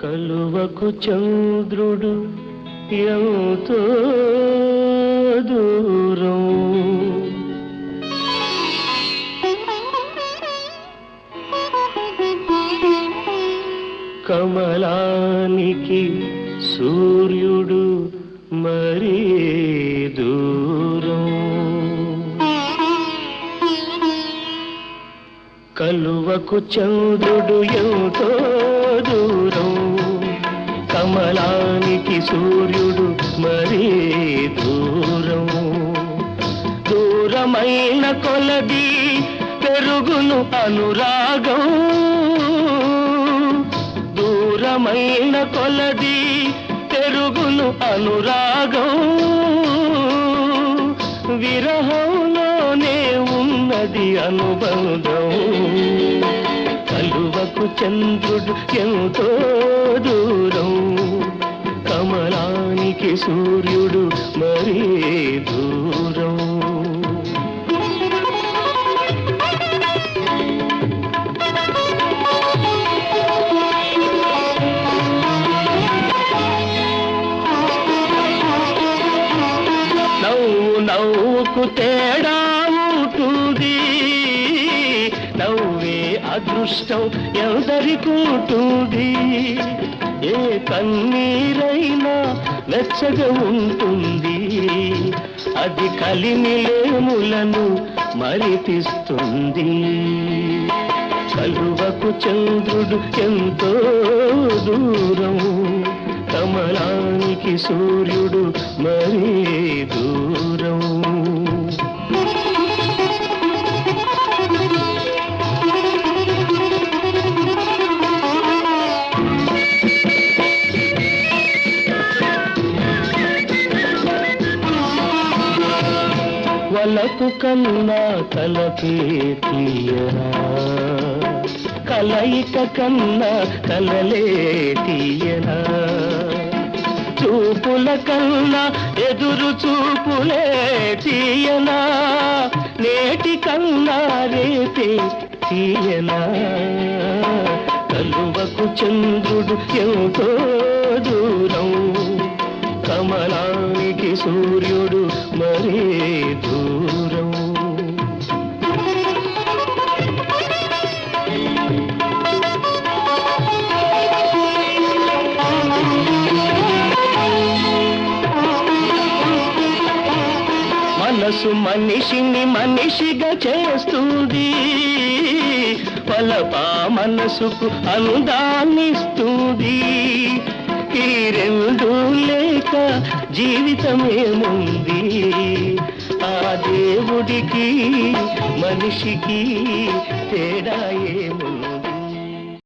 కలువకు చంద్రుడు ఎంతో దూరం. కమలానికి సూర్యుడు మరీ దూరం. కలువకు చంద్రుడు ఎంతో కమలానికి సూర్యుడు మరీ దూరం దూరమైన కొలది పెరుగును అనురాగం. దూరమైన కొలది పెరుగును అనురాగం. విరహంలోనే ఉన్నది అనుబంధం. కలువకు చంద్రుడు ఎంతో దూరం. కమలానికి సూర్యుడు మరీ దూరం. నవ్వు నవ్వుకు తేడా ఉంటుంది నవ్వే అదృష్టం ఎందరికుంటుంది ఏ కన్నీరైనా వెచ్చగా ఉంటుంది. అది కలిమిలేములను మరిపిస్తుంది. కలువకు చంద్రుడు ఎంతో దూరం కమలానికి సూర్యుడు మరీ దూరం. వలపు కన్నా తలపే తీయరా కలయిక కన్నా కలలే తీయరా చూపుల కన్నా ఎదురు చూపులే తీయనా నేటి కన్నా రేపే తీయనా. కలువకు చంద్రుడు ఎంతో దూరం. కమలానికి సూర్యుడు మరీ మనసు మనిషిని మనిషిగా చేస్తుంది. పలపా మనసుకు అనుదాన్నిస్తుంది ఈ రెండు లేక జీవితమేముంది? ఆ దేవుడికి మనిషికి తేడా ఏముంది?